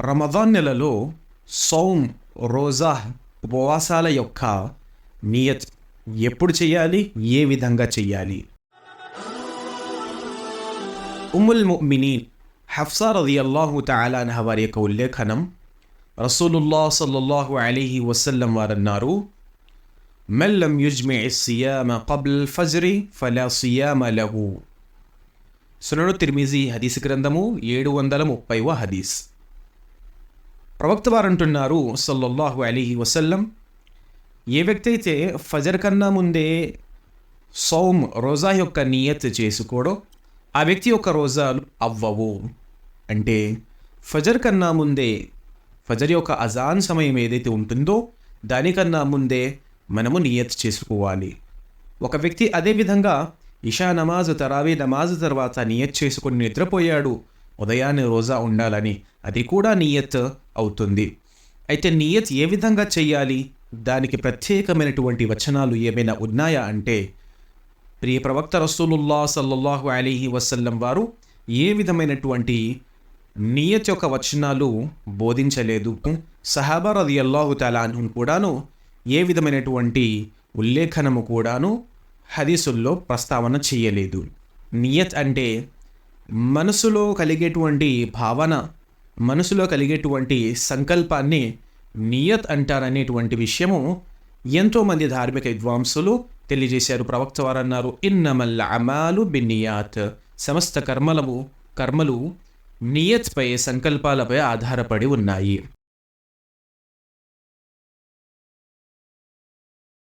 రమదాన్ నెలలో సౌమ్ రోజా ఉపవాసాల యొక్క నియత్ ఎప్పుడు చేయాలి? ఏ విధంగా చేయాలి? ఉమ్ముల్ ముమినీన్ హఫ్సా రదియల్లాహు అల్లాహు అన్హ వారి యొక్క ఉల్లేఖనం రసూలుల్లా సల్లల్లాహు అలీహి వసల్లం వారన్నారు మెల్లం యుజ్మి సియామ కబ్ల్ ఫజ్రి ఫలా సియామ లహు సునను తిర్మిజీ హదీస్ గ్రంథము ఏడు వందల ముప్పైవ హదీస్. ప్రవక్త వారంటున్నారు సల్లల్లాహు అలీహి వసల్లం ఏ వ్యక్తి అయితే ఫజర్ కన్నా ముందే సౌమ్ రోజా యొక్క నియత్ చేసుకోడో ఆ వ్యక్తి యొక్క రోజాలు అవ్వవు. అంటే ఫజర్ కన్నా ముందే ఫజర్ యొక్క అజాన్ సమయం ఏదైతే ఉంటుందో దానికన్నా ముందే మనము నియత్ చేసుకోవాలి. ఒక వ్యక్తి అదేవిధంగా ఇషా నమాజ్ తరావీ నమాజ్ తర్వాత నియత్ చేసుకుని నిద్రపోయాడు ఉదయాన్నే రోజా ఉండాలని అది కూడా నియత్ అవుతుంది. అయితే నియత్ ఏ విధంగా చేయాలి? దానికి ప్రత్యేకమైనటువంటి వచనాలు ఏమైనా ఉన్నాయా అంటే ప్రియ ప్రవక్త రసూలుల్లా సల్లల్లాహు అలీహి వసల్లం వారు ఏ విధమైనటువంటి నియత్ యొక్క వచనాలు బోధించలేదు. సహాబా రది అల్లాహు తలాను కూడాను ఏ విధమైనటువంటి ఉల్లేఖనము కూడాను హదీసుల్లో ప్రస్తావన చేయలేదు. నియత్ అంటే మనసులో కలిగేటువంటి భావన మనసులో కలిగేటువంటి సంకల్పాన్ని నియత్ అంటారనేటువంటి విషయము ఎంతోమంది ధార్మిక విద్వాంసులు తెలియజేశారు. ప్రవక్త వారు అన్నారు ఇన్నమల్ అమాలు బిన్నియాత్. సమస్త కర్మలము కర్మలు నియత్పై సంకల్పాలపై ఆధారపడి ఉన్నాయి.